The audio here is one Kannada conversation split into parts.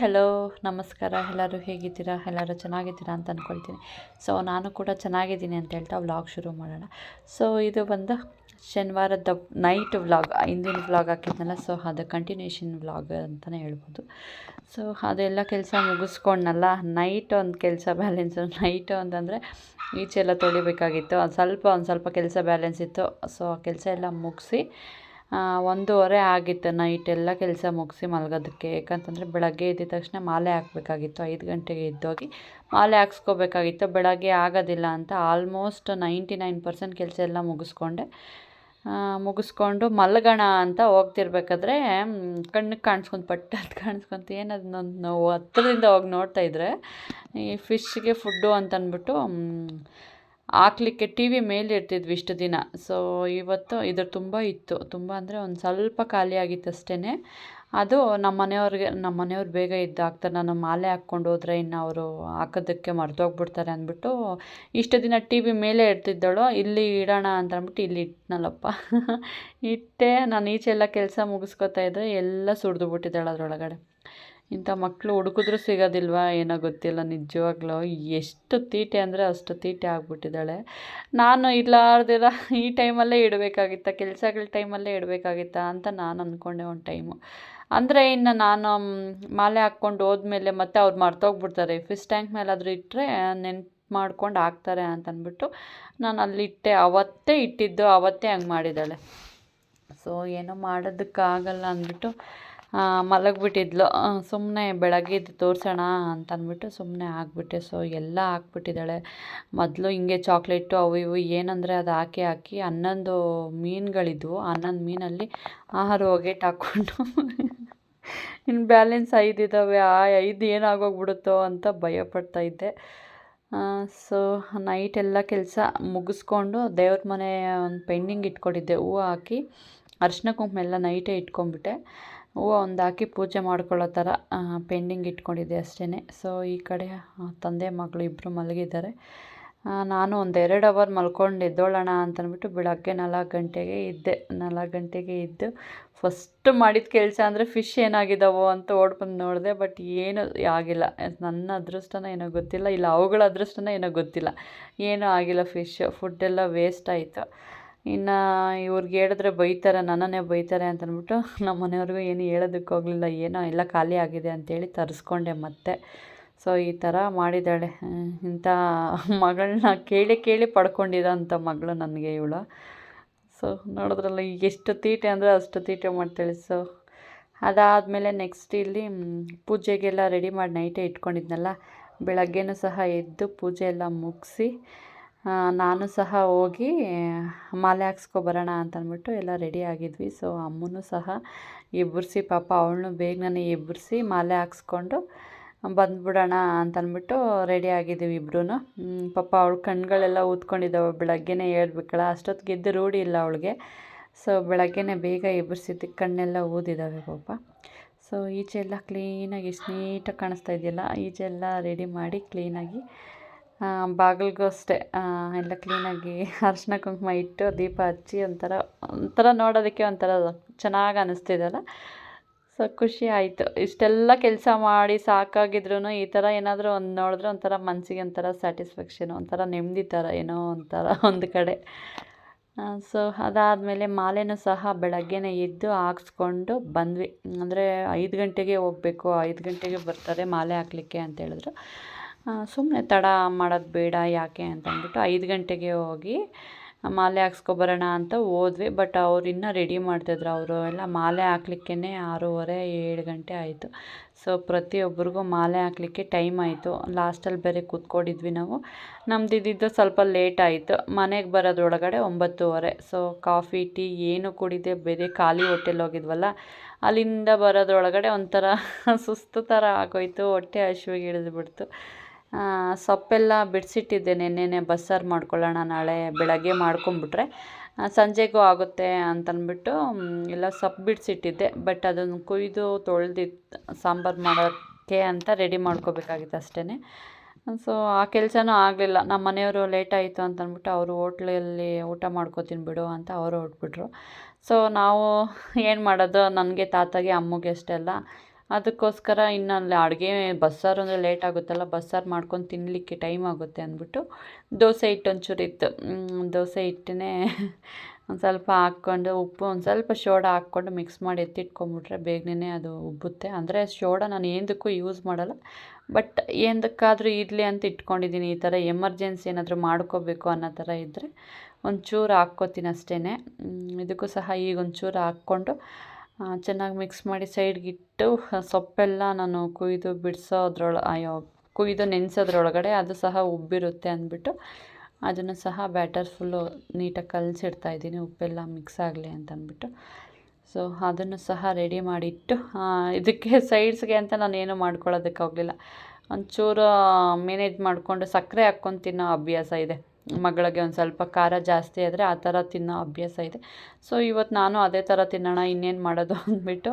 ಹಲೋ, ನಮಸ್ಕಾರ, ಎಲ್ಲರೂ ಹೇಗಿದ್ದೀರಾ? ಎಲ್ಲರೂ ಚೆನ್ನಾಗಿದ್ದೀರಾ ಅಂತ ಅಂದ್ಕೊಳ್ತೀನಿ ಸೊ ನಾನು ಕೂಡ ಚೆನ್ನಾಗಿದ್ದೀನಿ ಅಂತ ಹೇಳ್ತಾ ವ್ಲಾಗ್ ಶುರು ಮಾಡೋಣ. ಸೊ ಇದು ಬಂದು ಶನಿವಾರದ ನೈಟ್ ವ್ಲಾಗ್ ಹಿಂದಿನ ವ್ಲಾಗ್ ಹಾಕಿದ್ನಲ್ಲ ಸೊ ಅದು ಕಂಟಿನ್ಯೂಷನ್ ವ್ಲಾಗ್ ಅಂತಲೇ ಹೇಳ್ಬೋದು. ಸೊ ಅದೆಲ್ಲ ಕೆಲಸ ಮುಗಿಸ್ಕೊಂಡ್ನಲ್ಲ ನೈಟ್ ಒಂದು ಕೆಲಸ ಬ್ಯಾಲೆನ್ಸು ನೈಟು ಅಂತಂದರೆ ಈಚೆಲ್ಲ ತೊಳಿಬೇಕಾಗಿತ್ತು. ಒಂದು ಸ್ವಲ್ಪ ಒಂದು ಸ್ವಲ್ಪ ಕೆಲಸ ಬ್ಯಾಲೆನ್ಸ್ ಇತ್ತು. ಸೊ ಆ ಕೆಲಸ ಎಲ್ಲ ಮುಗಿಸಿ ಒಂದೂವರೆ ಆಗಿತ್ತು ನೈಟ್ ಎಲ್ಲ ಕೆಲಸ ಮುಗಿಸಿ ಮಲಗೋದಕ್ಕೆ. ಯಾಕಂತಂದರೆ ಬೆಳಗ್ಗೆ ಎದ್ದಿದ ತಕ್ಷಣ ಮಾಲೆ ಹಾಕಬೇಕಾಗಿತ್ತು. ಐದು ಗಂಟೆಗೆ ಎದ್ದೋಗಿ ಮಾಲೆ ಹಾಕ್ಸ್ಕೋಬೇಕಾಗಿತ್ತು. ಬೆಳಗ್ಗೆ ಆಗೋದಿಲ್ಲ ಅಂತ ಆಲ್ಮೋಸ್ಟ್ ನೈಂಟಿ ನೈನ್ ಪರ್ಸೆಂಟ್ ಕೆಲಸ ಎಲ್ಲ ಮುಗಿಸ್ಕೊಂಡೆ. ಮುಗಿಸ್ಕೊಂಡು ಮಲಗೋಣ ಅಂತ ಹೋಗ್ತಿರ್ಬೇಕಾದ್ರೆ ಕಣ್ಣಿಗೆ ಕಾಣಿಸ್ಕೊಂಡು ಪಟ್ಟ ಅದು ಕಾಣಿಸ್ಕೊಂತ ಏನದು ನಾವು ಹತ್ರದಿಂದ ಹೋಗಿ ನೋಡ್ತಾ ಇದ್ದರೆ ಈ ಫಿಶ್ಗೆ ಫುಡ್ಡು ಅಂತಂದ್ಬಿಟ್ಟು ಹಾಕ್ಲಿಕ್ಕೆ ಟಿ ವಿ ಮೇಲೆ ಇರ್ತಿದ್ವಿ ಇಷ್ಟು ದಿನ. ಸೊ ಇವತ್ತು ಇದ್ರ ತುಂಬ ಇತ್ತು. ತುಂಬ ಅಂದರೆ ಒಂದು ಸ್ವಲ್ಪ ಖಾಲಿ ಆಗಿತ್ತು ಅಷ್ಟೇ ಅದು ನಮ್ಮ ಮನೆಯವ್ರಿಗೆ ನಮ್ಮ ಮನೆಯವ್ರು ಬೇಗ ಇದ್ದು ಹಾಕ್ತಾರೆ. ನಾನು ಮಾಲೆ ಹಾಕ್ಕೊಂಡು ಹೋದ್ರೆ ಇನ್ನು ಅವರು ಹಾಕೋದಕ್ಕೆ ಮರೆತೋಗ್ಬಿಡ್ತಾರೆ ಅಂದ್ಬಿಟ್ಟು ಇಷ್ಟು ದಿನ ಟಿ ವಿ ಮೇಲೆ ಇರ್ತಿದ್ದಳು ಇಲ್ಲಿ ಇಡೋಣ ಅಂತ ಅಂದ್ಬಿಟ್ಟು ಇಲ್ಲಿ ಇಟ್ನಲ್ಲಪ್ಪ. ಇಟ್ಟೆ. ನಾನು ಈಚೆ ಎಲ್ಲ ಕೆಲಸ ಮುಗಿಸ್ಕೊತಾ ಇದ್ದರೆ ಎಲ್ಲ ಸುರಿದು ಬಿಟ್ಟಿದ್ದಾಳೆ ಅದರೊಳಗಡೆ. ಇಂಥ ಮಕ್ಕಳು ಹುಡುಕಿದ್ರು ಸಿಗೋದಿಲ್ವಾ? ಏನೋ ಗೊತ್ತಿಲ್ಲ, ನಿಜವಾಗ್ಲೂ. ಎಷ್ಟು ತೀಟೆ ಅಂದರೆ ಅಷ್ಟು ತೀಟೆ ಆಗಿಬಿಟ್ಟಿದ್ದಾಳೆ. ನಾನು ಇಲ್ಲಾರ್ದಿರ ಈ ಟೈಮಲ್ಲೇ ಇಡಬೇಕಾಗಿತ್ತ, ಕೆಲಸಗಳ ಟೈಮಲ್ಲೇ ಇಡಬೇಕಾಗಿತ್ತ ಅಂತ ನಾನು ಅಂದ್ಕೊಂಡೆ ಒಂದು ಟೈಮು. ಅಂದರೆ ಇನ್ನು ನಾನು ಮಾಲೆ ಹಾಕ್ಕೊಂಡು ಹೋದ್ಮೇಲೆ ಮತ್ತೆ ಅವ್ರು ಮರ್ತೋಗ್ಬಿಡ್ತಾರೆ. ಫಿಶ್ ಟ್ಯಾಂಕ್ ಮೇಲೆ ಮೇಲಾದರೂ ಇಟ್ಟರೆ ನೆನ್ಪು ಮಾಡ್ಕೊಂಡು ಹಾಕ್ತಾರೆ ಅಂತಂದ್ಬಿಟ್ಟು ನಾನು ಅಲ್ಲಿಟ್ಟೆ ಅವತ್ತೇ ಇಟ್ಟಿದ್ದು, ಅವತ್ತೇ ಹಂಗೆ ಮಾಡಿದ್ದಾಳೆ. ಸೊ, ಏನೋ ಮಾಡೋದಕ್ಕಾಗಲ್ಲ ಅಂದ್ಬಿಟ್ಟು ಮಲಗಿಬಿಟ್ಟಿದ್ಲು. ಸುಮ್ಮನೆ ಬೆಳಗ್ಗೆ ಎದ್ದು ತೋರಿಸೋಣ ಅಂತ ಅಂದ್ಬಿಟ್ಟು ಸುಮ್ಮನೆ ಹಾಕ್ಬಿಟ್ಟೆ ಸೊ ಎಲ್ಲ ಹಾಕ್ಬಿಟ್ಟಿದ್ದಾಳೆ ಮೊದಲು ಹಿಂಗೆ ಚಾಕ್ಲೇಟು ಅವು ಇವು ಏನಂದರೆ ಅದು ಹಾಕಿ ಹಾಕಿ ಹನ್ನೊಂದು ಮೀನುಗಳಿದ್ವು. ಹನ್ನೊಂದು ಮೀನಲ್ಲಿ ಆಹಾರ ಒಗೆಟ್ ಹಾಕ್ಕೊಂಡು. ಇನ್ನು ಬ್ಯಾಲೆನ್ಸ್ ಐದು ಇದ್ದಾವೆ. ಆ ಐದು ಏನಾಗೋಗ್ಬಿಡುತ್ತೋ ಅಂತ ಭಯಪಡ್ತಾ ಇದ್ದೆ. ಸೊ ನೈಟ್ ಎಲ್ಲ ಕೆಲಸ ಮುಗಿಸ್ಕೊಂಡು ದೇವ್ರ ಮನೆ ಒಂದು ಪೆಂಡಿಂಗ್ ಇಟ್ಕೊಂಡಿದ್ದೆ. ಹೂವು ಹಾಕಿ ಅರ್ಶಿನ ಕುಂಕುಮ ಎಲ್ಲ ನೈಟೇ ಇಟ್ಕೊಂಡ್ಬಿಟ್ಟೆ. ಹೂವು ಒಂದು ಹಾಕಿ ಪೂಜೆ ಮಾಡ್ಕೊಳ್ಳೋ ಥರ ಪೆಂಡಿಂಗ್ ಇಟ್ಕೊಂಡಿದ್ದೆ ಅಷ್ಟೇ ಸೊ ಈ ಕಡೆ ತಂದೆ ಮಗಳು ಇಬ್ಬರು ಮಲಗಿದ್ದಾರೆ. ನಾನು ಒಂದು ಎರಡು ಅವರ್ ಮಲ್ಕೊಂಡು ಎದ್ದೋಳೋಣ ಅಂತಂದ್ಬಿಟ್ಟು ಬೆಳಗ್ಗೆ ನಾಲ್ಕು ಗಂಟೆಗೆ ಇದ್ದೆ. ನಾಲ್ಕು ಗಂಟೆಗೆ ಇದ್ದು ಫಸ್ಟ್ ಮಾಡಿದ ಕೆಲಸ ಅಂದರೆ ಫಿಶ್ ಏನಾಗಿದ್ದಾವೋ ಅಂತ ಓಡ್ಬಂದು ನೋಡಿದೆ ಬಟ್ ಏನು ಆಗಿಲ್ಲ. ನನ್ನ ಅದೃಷ್ಟನ ಏನೋ ಗೊತ್ತಿಲ್ಲ, ಇಲ್ಲ ಅವುಗಳ ಅದೃಷ್ಟನ ಏನೋ ಗೊತ್ತಿಲ್ಲ. ಏನೂ ಆಗಿಲ್ಲ ಫಿಶ್ ಫುಡ್ಡೆಲ್ಲ ವೇಸ್ಟ್ ಆಯಿತು. ಇನ್ನು ಇವ್ರಿಗೆ ಹೇಳಿದ್ರೆ ಬೈತಾರೆ, ನನ್ನನ್ನೇ ಬೈತಾರೆ ಅಂತ ಅಂದ್ಬಿಟ್ಟು ನಮ್ಮ ಮನೆಯವ್ರಿಗೂ ಏನು ಹೇಳೋದಕ್ಕೆ ಹೋಗಲಿಲ್ಲ. ಏನೋ ಎಲ್ಲ ಖಾಲಿ ಆಗಿದೆ ಅಂತೇಳಿ ತರಿಸ್ಕೊಂಡೆ ಮತ್ತೆ. ಸೊ ಈ ಥರ ಮಾಡಿದ್ದಾಳೆ. ಇಂಥ ಮಗಳನ್ನ ಕೇಳಿ ಕೇಳಿ ಪಡ್ಕೊಂಡಿರೋಂಥ ಮಗಳು ನನಗೆ ಇವಳು. ಸೊ ನೋಡಿದ್ರಲ್ಲ ಎಷ್ಟು ತೀಟೆ ಅಂದರೆ ಅಷ್ಟು ತೀಟೆ ಮಾಡ್ತಾಳೆ. ಸೊ ಅದಾದಮೇಲೆ ನೆಕ್ಸ್ಟ್ ಇಲ್ಲಿ ಪೂಜೆಗೆಲ್ಲ ರೆಡಿ ಮಾಡಿ ನೈಟೇ ಇಟ್ಕೊಂಡಿದ್ನಲ್ಲ. ಬೆಳಗ್ಗೆನೂ ಸಹ ಎದ್ದು ಪೂಜೆ ಎಲ್ಲ ಮುಗಿಸಿ ನಾನು ಸಹ ಹೋಗಿ ಮಾಲೆ ಹಾಕ್ಸ್ಕೊಬರೋಣ ಅಂತ ಅಂದ್ಬಿಟ್ಟು ಎಲ್ಲ ರೆಡಿ ಆಗಿದ್ವಿ. ಸೊ ಅಮ್ಮನೂ ಸಹ ಇಬ್ಬರಿಸಿ ಪಾಪ ಅವಳನ್ನೂ ಬೇಗನೆ ಎಬ್ಬರಿಸಿ ಮಾಲೆ ಹಾಕ್ಸ್ಕೊಂಡು ಬಂದ್ಬಿಡೋಣ ಅಂತಂದ್ಬಿಟ್ಟು ರೆಡಿ ಆಗಿದ್ದೀವಿ ಇಬ್ಬರೂ ಪಾಪ ಅವಳ ಕಣ್ಗಳೆಲ್ಲ ಊದ್ಕೊಂಡಿದ್ದಾವೆ. ಬೆಳಗ್ಗೆನೇ ಹೇಳ್ಬೇಕಲ್ಲ ಅಷ್ಟೊತ್ತಿಗೆ ಗೆದ್ದು ರೂಢಿ ಇಲ್ಲ ಅವಳಿಗೆ. ಸೊ ಬೆಳಗ್ಗೆನೇ ಬೇಗ ಇಬ್ಬರಿಸಿದ್ದು ಕಣ್ಣೆಲ್ಲ ಊದಿದ್ದಾವೆ ಪಾಪ. ಸೊ ಈಚೆ ಎಲ್ಲ ಕ್ಲೀನಾಗಿ ಎಷ್ಟು ನೀಟಾಗಿ ಕಾಣಿಸ್ತಾ ಇದೆಯಲ್ಲ ಈಚೆ ಎಲ್ಲ ರೆಡಿ ಮಾಡಿ ಕ್ಲೀನಾಗಿ ಬಾಗಿಲ್ಗೂ ಅಷ್ಟೇ ಎಲ್ಲ ಕ್ಲೀನಾಗಿ ಅರ್ಶಿನ ಕುಂಕುಮ ಇಟ್ಟು ದೀಪ ಹಚ್ಚಿ ಒಂಥರ ಒಂಥರ ನೋಡೋದಕ್ಕೆ ಒಂಥರ ಚೆನ್ನಾಗಿ ಅನ್ನಿಸ್ತಿದೆಯಲ್ಲ ಸೊ ಖುಷಿ ಆಯಿತು. ಇಷ್ಟೆಲ್ಲ ಕೆಲಸ ಮಾಡಿ ಸಾಕಾಗಿದ್ರು ಈ ಥರ ಏನಾದರೂ ಒಂದು ನೋಡಿದ್ರೆ ಒಂಥರ ಮನಸ್ಸಿಗೆ ಒಂಥರ ಸ್ಯಾಟಿಸ್ಫ್ಯಾಕ್ಷನ್ ಒಂಥರ ನೆಮ್ಮದಿ ಥರ ಏನೋ ಒಂಥರ ಒಂದು ಕಡೆ. ಸೊ ಅದಾದಮೇಲೆ ಮಾಲೆನೂ ಸಹ ಬೆಳಗ್ಗೆನೇ ಎದ್ದು ಹಾಕ್ಸ್ಕೊಂಡು ಬಂದ್ವಿ. ಅಂದರೆ ಐದು ಗಂಟೆಗೆ ಹೋಗಬೇಕು, ಐದು ಗಂಟೆಗೆ ಬರ್ತಾರೆ ಮಾಲೆ ಹಾಕ್ಲಿಕ್ಕೆ ಅಂತ ಹೇಳಿದ್ರು. ಸುಮ್ಮನೆ ತಡ ಮಾಡೋದು ಬೇಡ ಯಾಕೆ ಅಂತ ಅಂದ್ಬಿಟ್ಟು ಐದು ಗಂಟೆಗೆ ಹೋಗಿ ಮಾಲೆ ಹಾಕ್ಸ್ಕೊಬರೋಣ ಅಂತ ಹೋದ್ವಿ. ಬಟ್ ಅವ್ರು ಇನ್ನೂ ರೆಡಿ ಮಾಡ್ತಿದ್ರು. ಅವರು ಎಲ್ಲ ಮಾಲೆ ಹಾಕ್ಲಿಕ್ಕೇ ಆರೂವರೆ, ಏಳು ಗಂಟೆ ಆಯಿತು. ಸೊ ಪ್ರತಿಯೊಬ್ಬರಿಗೂ ಮಾಲೆ ಹಾಕ್ಲಿಕ್ಕೆ ಟೈಮ್ ಆಯಿತು. ಲಾಸ್ಟಲ್ಲಿ ಬೇರೆ ಕೂತ್ಕೊಂಡಿದ್ವಿ ನಾವು. ನಮ್ದು ಇದ್ದಿದ್ದು ಸ್ವಲ್ಪ ಲೇಟ್ ಆಯಿತು. ಮನೆಗೆ ಬರೋದ್ರೊಳಗಡೆ ಒಂಬತ್ತುವರೆ. ಸೊ ಕಾಫಿ, ಟೀ ಏನು ಕುಡಿದೆ, ಬೇರೆ ಖಾಲಿ ಹೋಟೆಲ್ ಹೋಗಿದ್ವಲ್ಲ, ಅಲ್ಲಿಂದ ಬರೋದ್ರೊಳಗಡೆ ಒಂಥರ ಸುಸ್ತು ಥರ ಆಗೋಯ್ತು. ಹೊಟ್ಟೆ ಹಸಿವಿಗೆ ಇಳಿದ್ಬಿಡ್ತು. ಸೊಪ್ಪೆಲ್ಲ ಬಿಡಿಸಿಟ್ಟಿದ್ದೆ ನೆನ್ನೆನೆ ಬಸ್ಸಾರು ಮಾಡ್ಕೊಳ್ಳೋಣ ನಾಳೆ ಬೆಳಗ್ಗೆ ಮಾಡ್ಕೊಂಬಿಟ್ರೆ. ಸಂಜೆಗೂ ಆಗುತ್ತೆ ಅಂತಂದ್ಬಿಟ್ಟು ಎಲ್ಲ ಸೊಪ್ಪು ಬಿಡಿಸಿಟ್ಟಿದ್ದೆ. ಬಟ್ ಅದನ್ನು ಕುಯ್ದು ತೊಳೆದಿತ್ತು ಸಾಂಬಾರು ಮಾಡೋಕ್ಕೆ ಅಂತ ರೆಡಿ ಮಾಡ್ಕೋಬೇಕಾಗಿತ್ತು ಅಷ್ಟೇ ಸೊ, ಆ ಕೆಲಸನೂ ಆಗಲಿಲ್ಲ. ನಮ್ಮ ಮನೆಯವರು ಲೇಟ್ ಆಯಿತು ಅಂತಂದ್ಬಿಟ್ಟು ಅವರು ಹೋಟ್ಲಲ್ಲಿ ಊಟ ಮಾಡ್ಕೋತೀನಿ ಬಿಡು ಅಂತ ಅವರು ಹೊರಟ್ಬಿಟ್ರು. ಸೊ, ನಾವು ಏನು ಮಾಡೋದು? ನನಗೆ ತಾತಗೆ, ಅಮ್ಮಗೆ ಅಷ್ಟೆಲ್ಲ ಅದಕ್ಕೋಸ್ಕರ ಇನ್ನು ಅಲ್ಲಿ ಅಡುಗೆ ಬಸ್ಸಾರು ಅಂದರೆ ಲೇಟ್ ಆಗುತ್ತಲ್ಲ, ಬಸ್ಸಾರು ಮಾಡ್ಕೊಂಡು ತಿನ್ನಲಿಕ್ಕೆ ಟೈಮ್ ಆಗುತ್ತೆ ಅಂದ್ಬಿಟ್ಟು ದೋಸೆ ಹಿಟ್ಟು ಒಂಚೂರು ಇತ್ತು. ದೋಸೆ ಹಿಟ್ಟನ್ನೇ ಒಂದು ಸ್ವಲ್ಪ ಹಾಕ್ಕೊಂಡು ಉಪ್ಪು, ಒಂದು ಸ್ವಲ್ಪ ಶೋಡ ಹಾಕ್ಕೊಂಡು ಮಿಕ್ಸ್ ಮಾಡಿ ಎತ್ತಿಟ್ಕೊಂಬಿಟ್ರೆ ಬೇಗನೆ ಅದು ಉಬ್ಬುತ್ತೆ. ಅಂದರೆ ಶೋಡ ನಾನು ಏನಕ್ಕೂ ಯೂಸ್ ಮಾಡಲ್ಲ ಬಟ್ ಏನಕ್ಕಾದರೂ ಇರಲಿ ಅಂತ ಇಟ್ಕೊಂಡಿದ್ದೀನಿ. ಈ ಥರ ಎಮರ್ಜೆನ್ಸಿ ಏನಾದರೂ ಮಾಡ್ಕೋಬೇಕು ಅನ್ನೋ ಥರ ಇದ್ದರೆ ಒಂಚೂರು ಹಾಕ್ಕೋತೀನಿ ಅಷ್ಟೇ ಇದಕ್ಕೂ ಸಹ ಈಗ ಒಂಚೂರು ಹಾಕ್ಕೊಂಡು ಚೆನ್ನಾಗಿ ಮಿಕ್ಸ್ ಮಾಡಿ ಸೈಡ್ಗಿಟ್ಟು ಸೊಪ್ಪೆಲ್ಲ ನಾನು ಕುಯ್ದು ಬಿಡಿಸೋದ್ರೊಳ ಅಯ್ಯೋ, ಕುಯ್ದು ನೆನೆಸೋದ್ರೊಳಗಡೆ ಅದು ಸಹ ಉಬ್ಬಿರುತ್ತೆ ಅಂದ್ಬಿಟ್ಟು, ಅದನ್ನು ಸಹ ಬ್ಯಾಟರ್ ಫುಲ್ಲು ನೀಟಾಗಿ ಕಲಸಿಡ್ತಾ ಇದ್ದೀನಿ, ಉಪ್ಪೆಲ್ಲ ಮಿಕ್ಸ್ ಆಗಲಿ ಅಂತ ಅಂದ್ಬಿಟ್ಟು ಸೊ ಅದನ್ನು ಸಹ ರೆಡಿ ಮಾಡಿಟ್ಟು ಇದಕ್ಕೆ ಸೈಡ್ಸ್ಗೆ ಅಂತ ನಾನು ಏನು ಮಾಡ್ಕೊಳ್ಳೋದಕ್ಕಾಗಲಿಲ್ಲ ಒಂಚೂರು ಮ್ಯಾನೇಜ್ ಮಾಡಿಕೊಂಡು ಸಕ್ಕರೆ ಹಾಕ್ಕೊಂಡು ತಿನ್ನೋ ಅಭ್ಯಾಸ ಇದೆ. ಮಗಳಿಗೆ ಒಂದು ಸ್ವಲ್ಪ ಖಾರ ಜಾಸ್ತಿ ಆದರೆ ಆ ಥರ ತಿನ್ನೋ ಅಭ್ಯಾಸ ಇದೆ. ಸೊ ಇವತ್ತು ನಾನು ಅದೇ ಥರ ತಿನ್ನೋಣ, ಇನ್ನೇನು ಮಾಡೋದು ಅಂದ್ಬಿಟ್ಟು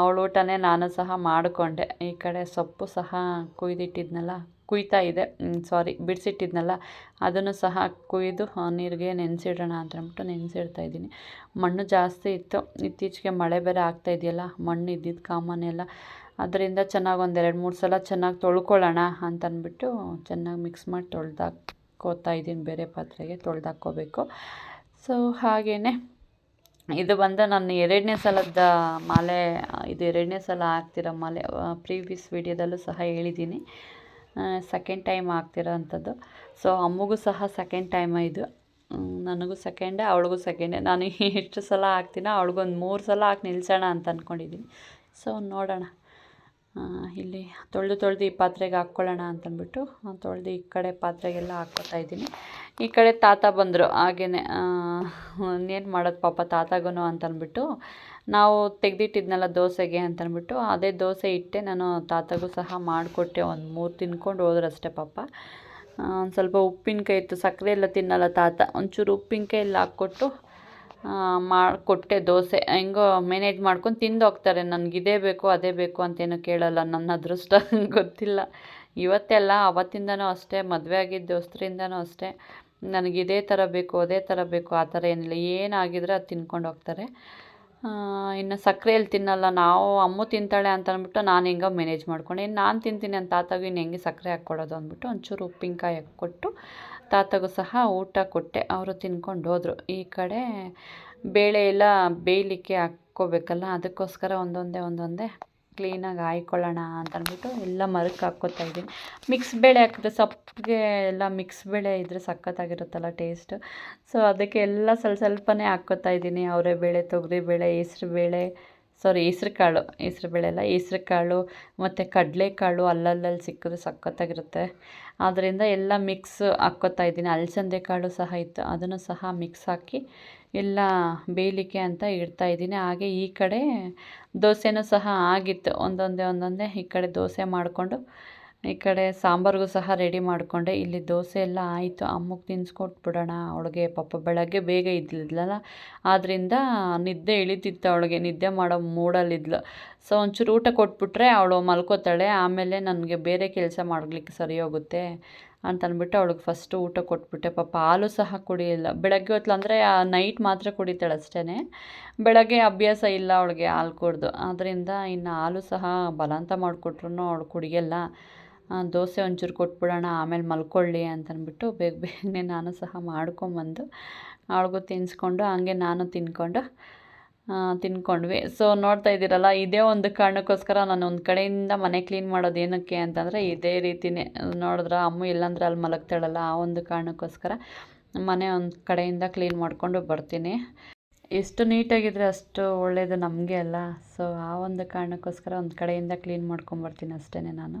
ಅವಳು ಊಟನೇ ನಾನು ಸಹ ಮಾಡಿಕೊಂಡೆ. ಈ ಕಡೆ ಸೊಪ್ಪು ಸಹ ಕುಯ್ದಿಟ್ಟಿದ್ನಲ್ಲ, ಕುಯ್ತಾ ಇದೆ. ಸಾರಿ ಬಿಡಿಸಿಟ್ಟಿದ್ನಲ್ಲ, ಅದನ್ನು ಸಹ ಕುಯ್ದು ನೀರಿಗೆ ನೆನೆಸಿಡೋಣ ಅಂತ ಅಂದ್ಬಿಟ್ಟು ನೆನೆಸಿಡ್ತಾ ಇದ್ದೀನಿ. ಮಣ್ಣು ಜಾಸ್ತಿ ಇತ್ತು. ಇತ್ತೀಚೆಗೆ ಮಳೆ ಬೇರೆ ಆಗ್ತಾ ಇದೆಯಲ್ಲ, ಮಣ್ಣು ಇದ್ದಿದ್ದು ಕಾಮನ್ ಎಲ್ಲ ಅದರಿಂದ ಚೆನ್ನಾಗಿ ಒಂದು ಎರಡು ಮೂರು ಸಲ ಚೆನ್ನಾಗಿ ತೊಳ್ಕೊಳ್ಳೋಣ ಅಂತಂದ್ಬಿಟ್ಟು ಚೆನ್ನಾಗಿ ಮಿಕ್ಸ್ ಮಾಡಿ ತೊಳ್ದಾಕೋತಾ ಇದ್ದೀನಿ ಬೇರೆ ಪಾತ್ರೆಗೆ ತೊಳ್ದಾಕ್ಕೋಬೇಕು ಸೊ ಹಾಗೇ ಇದು ಬಂದು ನಾನು ಎರಡನೇ ಸಲದ ಮಾಲೆ, ಇದು ಎರಡನೇ ಸಲ ಹಾಕ್ತಿರೋ ಮಾಲೆ ಪ್ರೀವಿಯಸ್ ವಿಡಿಯೋದಲ್ಲೂ ಸಹ ಹೇಳಿದ್ದೀನಿ. ಸೆಕೆಂಡ್ ಟೈಮ್ ಆಗ್ತಿರೋ ಅಂಥದ್ದು. ಸೊ ಅಮ್ಮಗೂ ಸಹ ಸೆಕೆಂಡ್ ಟೈಮ್ ಇದು. ನನಗೂ ಸೆಕೆಂಡೇ ಅವಳಿಗೂ ಸೆಕೆಂಡೇ ನಾನು ಎಷ್ಟು ಸಲ ಹಾಕ್ತೀನೋ ಅವಳಿಗೊಂದು ಮೂರು ಸಲ ಹಾಕಿ ನಿಲ್ಸೋಣ ಅಂತ ಅಂದ್ಕೊಂಡಿದ್ದೀನಿ ಸೊ ನೋಡೋಣ. ಇಲ್ಲಿ ತೊಳೆದು ತೊಳೆದು ಈ ಪಾತ್ರೆಗೆ ಹಾಕ್ಕೊಳ್ಳೋಣ ಅಂತಂದ್ಬಿಟ್ಟು ತೊಳೆದು ಈ ಕಡೆ ಪಾತ್ರೆಗೆಲ್ಲ ಹಾಕ್ಕೊತಾ ಇದ್ದೀನಿ. ಈ ಕಡೆ ತಾತ ಬಂದರು ಹಾಗೇ ಇನ್ನೇನು ಮಾಡೋದು ಪಾಪ ತಾತಗೂ ಅಂತಂದ್ಬಿಟ್ಟು, ನಾವು ತೆಗೆದಿಟ್ಟಿದ್ನಲ್ಲ ದೋಸೆಗೆ ಅಂತಂದ್ಬಿಟ್ಟು, ಅದೇ ದೋಸೆ ಇಟ್ಟೆ ನಾನು ತಾತಗೂ ಸಹ ಮಾಡಿಕೊಟ್ಟೆ, ಒಂದು ಮೂರು ತಿನ್ಕೊಂಡು ಹೋದ್ರು ಅಷ್ಟೇ ಪಾಪ ಒಂದು ಸ್ವಲ್ಪ ಉಪ್ಪಿನಕಾಯಿ ಇತ್ತು, ಸಕ್ಕರೆ ಎಲ್ಲ ತಿನ್ನಲ್ಲ ತಾತ, ಒಂಚೂರು ಉಪ್ಪಿನಕಾಯಿ ಎಲ್ಲ ಹಾಕ್ಕೊಟ್ಟು ಮಾಡಿಕೊಟ್ಟೆ ದೋಸೆ. ಹೆಂಗೋ ಮ್ಯಾನೇಜ್ ಮಾಡ್ಕೊಂಡು ತಿಂದು ಹೋಗ್ತಾರೆ ನನಗೆ ಇದೇ ಬೇಕು, ಅದೇ ಬೇಕು ಅಂತೇನು ಕೇಳಲ್ಲ. ನನ್ನ ಅದೃಷ್ಟ ಗೊತ್ತಿಲ್ಲ. ಇವತ್ತೆಲ್ಲ ಅವತ್ತಿಂದನೂ ಅಷ್ಟೇ, ಮದುವೆ ಆಗಿದ್ದ ದೋಸ್ತರಿಂದನೂ ಅಷ್ಟೇ. ನನಗೆ ಇದೇ ಥರ ಬೇಕು, ಅದೇ ಥರ ಬೇಕು, ಆ ಥರ ಏನಿಲ್ಲ. ಏನಾಗಿದ್ರೆ ಅದು ತಿನ್ಕೊಂಡು ಹೋಗ್ತಾರೆ. ಇನ್ನು ಸಕ್ಕರೆಯಲ್ಲಿ ತಿನ್ನಲ್ಲ? ನಾವು ಅಮ್ಮು ತಿಂತಾಳೆ ಅಂತ ಅಂದ್ಬಿಟ್ಟು ನಾನು ಹೆಂಗೋ ಮ್ಯಾನೇಜ್ ಮಾಡ್ಕೊಂಡೆ. ಇನ್ನು ನಾನು ತಿಂತೀನಿ ಅಂತ ತಾತಗೂ ಇನ್ನು ಹೆಂಗೆ ಸಕ್ಕರೆ ಹಾಕ್ಕೊಡೋದು ಅಂದ್ಬಿಟ್ಟು ಒಂಚೂರು ಉಪ್ಪಿನಕಾಯಿ ಹಾಕ್ಕೊಟ್ಟು ತಾತಗೂ ಸಹ ಊಟ ಕೊಟ್ಟೆ. ಅವರು ತಿನ್ಕೊಂಡು ಹೋದರು. ಈ ಕಡೆ ಬೇಳೆ ಎಲ್ಲ ಬೇಯಲಿಕ್ಕೆ ಹಾಕ್ಕೋಬೇಕಲ್ಲ, ಅದಕ್ಕೋಸ್ಕರ ಒಂದೊಂದೇ ಒಂದೊಂದೇ ಕ್ಲೀನಾಗಿ ಹಾಯ್ಕೊಳ್ಳೋಣ ಅಂತ ಅಂದ್ಬಿಟ್ಟು ಎಲ್ಲ ಮರಕ್ಕೆ ಹಾಕ್ಕೋತಾ ಇದ್ದೀನಿ. ಮಿಕ್ಸ್ ಬೇಳೆ ಹಾಕಿದ್ರೆ ಸೊಪ್ಪಿಗೆ ಎಲ್ಲ ಮಿಕ್ಸ್ ಬೇಳೆ ಇದ್ದರೆ ಸಖತ್ತಾಗಿರುತ್ತಲ್ಲ ಟೇಸ್ಟ್ ಸೊ ಅದಕ್ಕೆ ಎಲ್ಲ ಸ್ವಲ್ಪ ಸ್ವಲ್ಪನೇ ಹಾಕ್ಕೋತಾ ಇದ್ದೀನಿ. ಅವರೆಬೇಳೆ ಹೆಸ್ರು ಹೆಸ್ರುಬೇಳೆ ಸಾರಿ ಹೆಸ್ರು ಕಾಳು ಹೆಸ್ರು ಬೇಳೆ ಅಲ್ಲ ಹೆಸ್ರು ಕಾಳು ಮತ್ತು ಕಡಲೆಕಾಳು ಅಲ್ಲಲ್ಲಲ್ಲಿ ಸಿಕ್ಕಿದ್ರೆ ಸಖತ್ತಾಗಿರುತ್ತೆ. ಆದ್ದರಿಂದ ಎಲ್ಲ ಮಿಕ್ಸ್ ಹಾಕ್ಕೋತಾ ಇದ್ದೀನಿ. ಅಲಸಂದೆ ಕಾಳು ಸಹ ಇತ್ತು. ಅದನ್ನು ಸಹ ಮಿಕ್ಸ್ ಹಾಕಿ ಎಲ್ಲ ಬೇಯಲಿಕ್ಕೆ ಅಂತ ಇಡ್ತಾ ಇದ್ದೀನಿ. ಹಾಗೆ ಈ ಕಡೆ ದೋಸೆನೂ ಸಹ ಆಗಿತ್ತು. ಒಂದೊಂದೇ ಒಂದೊಂದೇ ಈ ಕಡೆ ದೋಸೆ ಮಾಡಿಕೊಂಡು ಈ ಕಡೆ ಸಾಂಬಾರಿಗೂ ಸಹ ರೆಡಿ ಮಾಡಿಕೊಂಡೆ. ಇಲ್ಲಿ ದೋಸೆ ಎಲ್ಲ ಆಯಿತು. ಅಮ್ಮಗೆ ತಿನ್ಸ್ಕೊಟ್ಬಿಡೋಣ. ಅವಳಿಗೆ ಪಾಪ ಬೆಳಗ್ಗೆ ಬೇಗ ಇದ್ದಿದ್ಲಲ್ಲ. ಆದ್ದರಿಂದ ನಿದ್ದೆ ಇಳಿತಿತ್ತು ಅವಳಿಗೆ. ನಿದ್ದೆ ಮಾಡೋ ಮೂಡಲ್ಲಿದ್ಲು. ಸೊ ಒಂಚೂರು ಊಟ ಕೊಟ್ಬಿಟ್ರೆ ಅವಳು ಮಲ್ಕೋತಾಳೆ. ಆಮೇಲೆ ನನಗೆ ಬೇರೆ ಕೆಲಸ ಮಾಡಲಿಕ್ಕೆ ಸರಿ ಹೋಗುತ್ತೆ ಅಂತ ಅಂದ್ಬಿಟ್ಟು ಅವಳಿಗೆ ಫಸ್ಟು ಊಟ ಕೊಟ್ಬಿಟ್ಟೆ. ಪಾಪ ಹಾಲು ಸಹ ಕುಡಿಯಿಲ್ಲ. ಬೆಳಗ್ಗೆ ಹೊತ್ತು ಅಂದರೆ ನೈಟ್ ಮಾತ್ರ ಕುಡಿತಾಳೆ ಅಷ್ಟೇ ಬೆಳಗ್ಗೆ ಅಭ್ಯಾಸ ಇಲ್ಲ ಅವಳಿಗೆ ಹಾಲು ಕುಡ್ದು. ಆದ್ದರಿಂದ ಇನ್ನು ಹಾಲು ಸಹ ಬಲಾಂತ ಮಾಡಿಕೊಟ್ರು ಅವಳು ಕುಡಿಯಲ್ಲ. ದೋಸೆ ಒಂಚೂರು ಕೊಟ್ಬಿಡೋಣ, ಆಮೇಲೆ ಮಲ್ಕೊಳ್ಳಿ ಅಂತಂದ್ಬಿಟ್ಟು ಬೇಗ ಬೇಗನೆ ನಾನು ಸಹ ಮಾಡ್ಕೊಂಬಂದು ಅವಳಿಗೂ ತಿನ್ನಿಸ್ಕೊಂಡು ಹಂಗೆ ನಾನು ತಿನ್ಕೊಂಡು ತಿನ್ಕೊಂಡ್ವಿ. ಸೊ ನೋಡ್ತಾ ಇದ್ದೀರಲ್ಲ, ಇದೇ ಒಂದು ಕಾರಣಕ್ಕೋಸ್ಕರ ನಾನು ಒಂದು ಕಡೆಯಿಂದ ಮನೆ ಕ್ಲೀನ್ ಮಾಡೋದು ಏನಕ್ಕೆ ಅಂತಂದರೆ ಇದೇ ರೀತಿನೇ. ನೋಡಿದ್ರೆ, ಅಮ್ಮ ಇಲ್ಲಾಂದ್ರೆ ಅಲ್ಲಿ ಮಲಗ್ತಾಳಲ್ಲ, ಆ ಒಂದು ಕಾರಣಕ್ಕೋಸ್ಕರ ಮನೆ ಒಂದು ಕಡೆಯಿಂದ ಕ್ಲೀನ್ ಮಾಡಿಕೊಂಡು ಬರ್ತೀನಿ. ಎಷ್ಟು ನೀಟಾಗಿದ್ದರೆ ಅಷ್ಟು ಒಳ್ಳೆಯದು ನಮಗೆ ಅಲ್ಲ. ಸೊ ಆ ಒಂದು ಕಾರಣಕ್ಕೋಸ್ಕರ ಒಂದು ಕಡೆಯಿಂದ ಕ್ಲೀನ್ ಮಾಡ್ಕೊಂಬರ್ತೀನಿ ಅಷ್ಟೇ ನಾನು.